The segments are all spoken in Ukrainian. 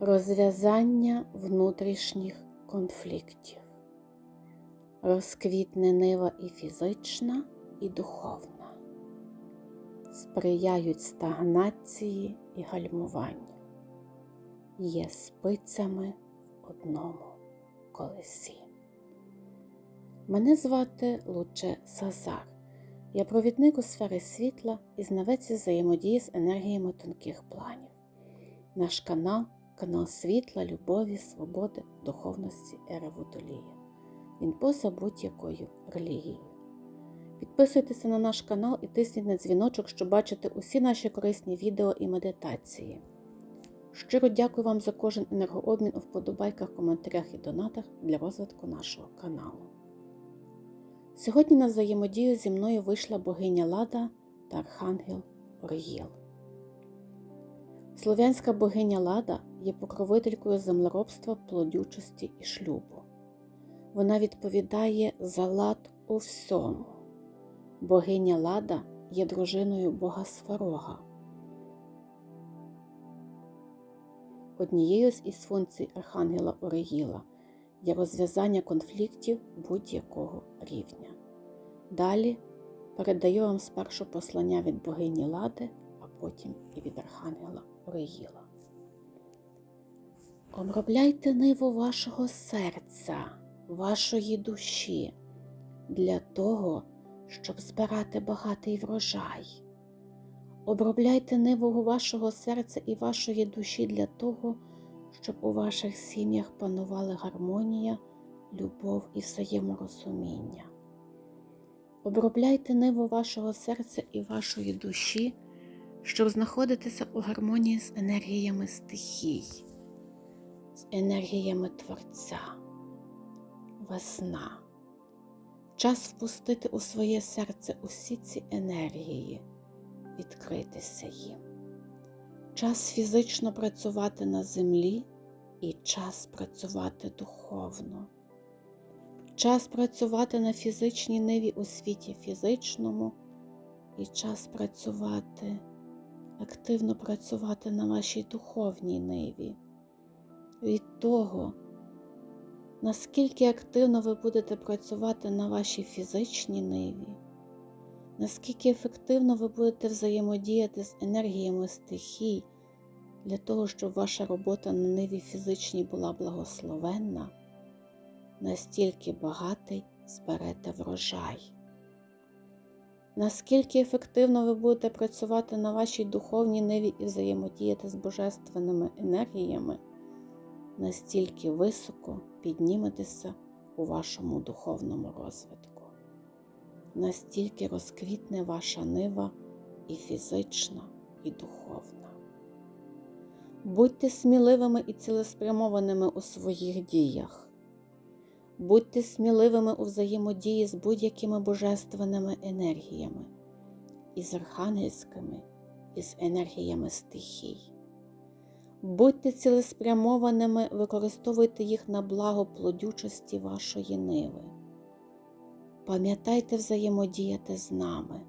розв'язання внутрішніх конфліктів, розквітне нива і фізична, і духовна, сприяють стагнації і гальмуванню, є спицями в одному колесі. Мене звати Луче Сазар. Я провідник у сфери світла і знавець взаємодії з енергіями тонких планів. Наш канал канал світла, любові, свободи, духовності ери Водолія. Він поза будь-якою релігією. Підписуйтеся на наш канал і тисніть на дзвіночок, щоб бачити усі наші корисні відео і медитації. Щиро дякую вам за кожен енергообмін у вподобайках, коментарях і донатах для розвитку нашого каналу. Сьогодні на взаємодію зі мною вийшла богиня Лада та архангел Орієл. Слов'янська богиня Лада є покровителькою землеробства, плодючості і шлюбу. Вона відповідає за лад у всьому. Богиня Лада є дружиною Бога Сварога. Однією з із функцій Архангела Оригіла є розв'язання конфліктів будь-якого рівня. Далі передаю вам спершу послання від богині Лади, а потім і від Архангела Оригіла. Обробляйте ниву вашого серця, вашої душі для того, щоб збирати багатий врожай. Обробляйте ниву вашого серця і вашої душі для того, щоб у ваших сім'ях панували гармонія, любов і взаєморозуміння. Обробляйте ниву вашого серця і вашої душі, щоб знаходитися у гармонії з енергіями стихій, з енергіями Творця, весна. Час впустити у своє серце усі ці енергії, відкритися їм. Час фізично працювати на землі і час працювати духовно. Час працювати на фізичній ниві у світі фізичному, і час працювати, активно працювати на вашій духовній ниві. Від того, наскільки активно ви будете працювати на вашій фізичній ниві, наскільки ефективно ви будете взаємодіяти з енергіями стихій для того, щоб ваша робота на ниві фізичній була благословенна, настільки багатий зберете врожай. Наскільки ефективно ви будете працювати на вашій духовній ниві і взаємодіяти з божественними енергіями, настільки високо підніметеся у вашому духовному розвитку, настільки розквітне ваша нива і фізична, і духовна. Будьте сміливими і цілеспрямованими у своїх діях. Будьте сміливими у взаємодії з будь-якими божественними енергіями, із архангельськими, і з енергіями стихій. Будьте цілеспрямованими, використовуйте їх на благо плодючості вашої ниви. Пам'ятайте взаємодіяти з нами.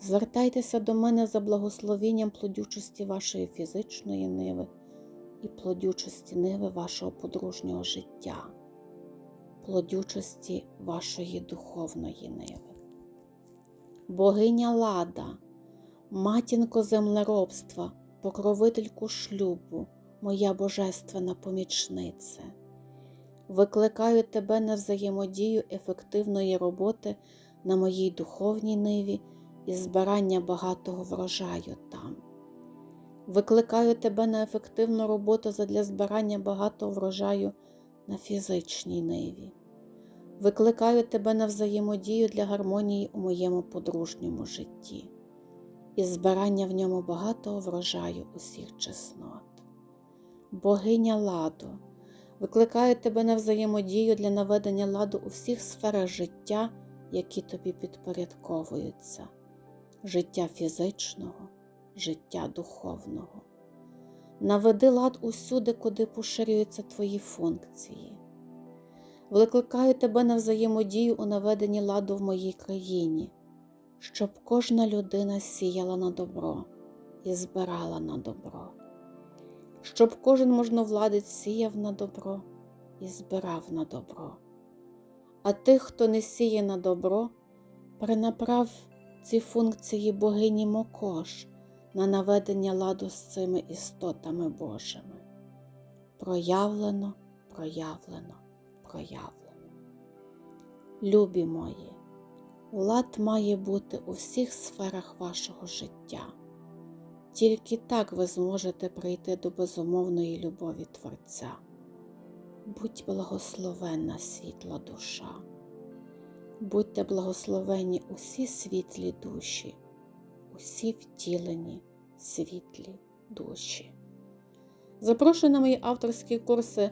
Звертайтеся до мене за благословенням плодючості вашої фізичної ниви і плодючості ниви вашого подружнього життя, плодючості вашої духовної ниви. Богиня Лада, матінко землеробства, покровительку шлюбу, моя божественна помічниця. Викликаю тебе на взаємодію ефективної роботи на моїй духовній ниві і збирання багатого врожаю там. Викликаю тебе на ефективну роботу задля збирання багатого врожаю на фізичній ниві. Викликаю тебе на взаємодію для гармонії у моєму подружньому житті і збирання в ньому багатого врожаю усіх чеснот. Богиня ладу, викликаю тебе на взаємодію для наведення ладу у всіх сферах життя, які тобі підпорядковуються життя фізичного, життя духовного. Наведи лад усюди, куди поширюються твої функції. Викликаю тебе на взаємодію у наведенні ладу в моїй країні, щоб кожна людина сіяла на добро і збирала на добро. щоб кожен можновладець сіяв на добро і збирав на добро. А тих, хто не сіє на добро, перенаправ ці функції богині Мокош на наведення ладу з цими істотами Божими. Проявлено, проявлено, проявлено. Любі мої, лад має бути у всіх сферах вашого життя. Тільки так ви зможете прийти до безумовної любові Творця. Будь благословенна світла душа, будьте благословені усі світлі душі, усі втілені світлі душі. Запрошую на мої авторські курси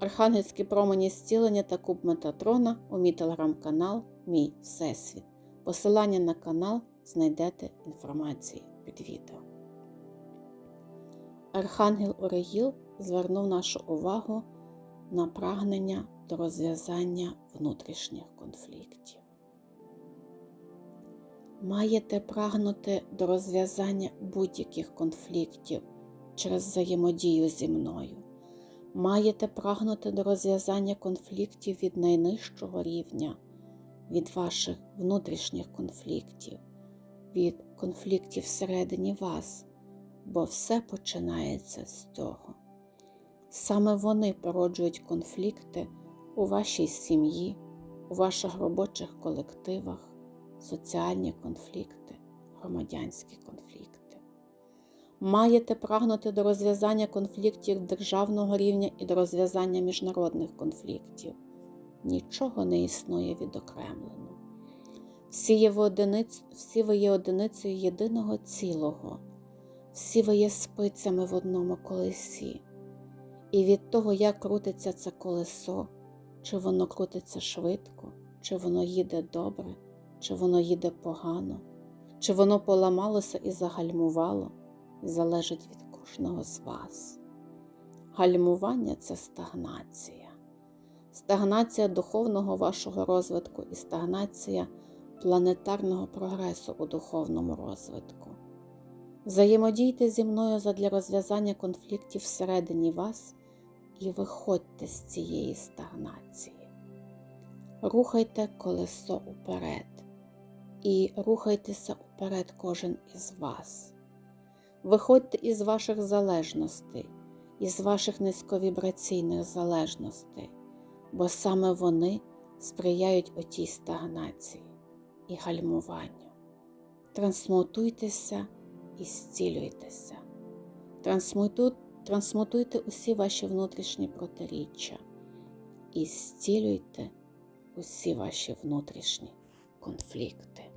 Архангельські промені зцілення та куб Метатрона у мій телеграм-канал Мій Всесвіт. Посилання на канал знайдете інформації під відео. Архангел Орегіл звернув нашу увагу на прагнення до розв'язання внутрішніх конфліктів. Маєте прагнути до розв'язання будь-яких конфліктів через взаємодію зі мною. Маєте прагнути до розв'язання конфліктів від найнижчого рівня, від ваших внутрішніх конфліктів, від конфліктів всередині вас, бо все починається з цього. Саме вони породжують конфлікти у вашій сім'ї, у ваших робочих колективах, соціальні конфлікти, громадянські конфлікти. Маєте прагнути до розв'язання конфліктів державного рівня і до розв'язання міжнародних конфліктів. Нічого не існує відокремлено. Всі, є одиниць, всі ви є одиницею єдиного цілого, всі ви є спицями в одному колесі. І від того, як крутиться це колесо, чи воно крутиться швидко, чи воно їде добре, чи воно їде погано, чи воно поламалося і загальмувало, залежить від кожного з вас. Гальмування це стагнація, стагнація духовного вашого розвитку і стагнація планетарного прогресу у духовному розвитку. Взаємодійте зі мною задля розв'язання конфліктів всередині вас і виходьте з цієї стагнації. Рухайте колесо уперед і рухайтеся уперед кожен із вас. Виходьте із ваших залежностей, із ваших низьковібраційних залежностей, бо саме вони сприяють отій стагнації і гальмуванню. Трансмутуйтеся і зцілюйтеся. Трансмутуйте усі ваші внутрішні протиріччя і зцілюйте усі ваші внутрішні конфлікти.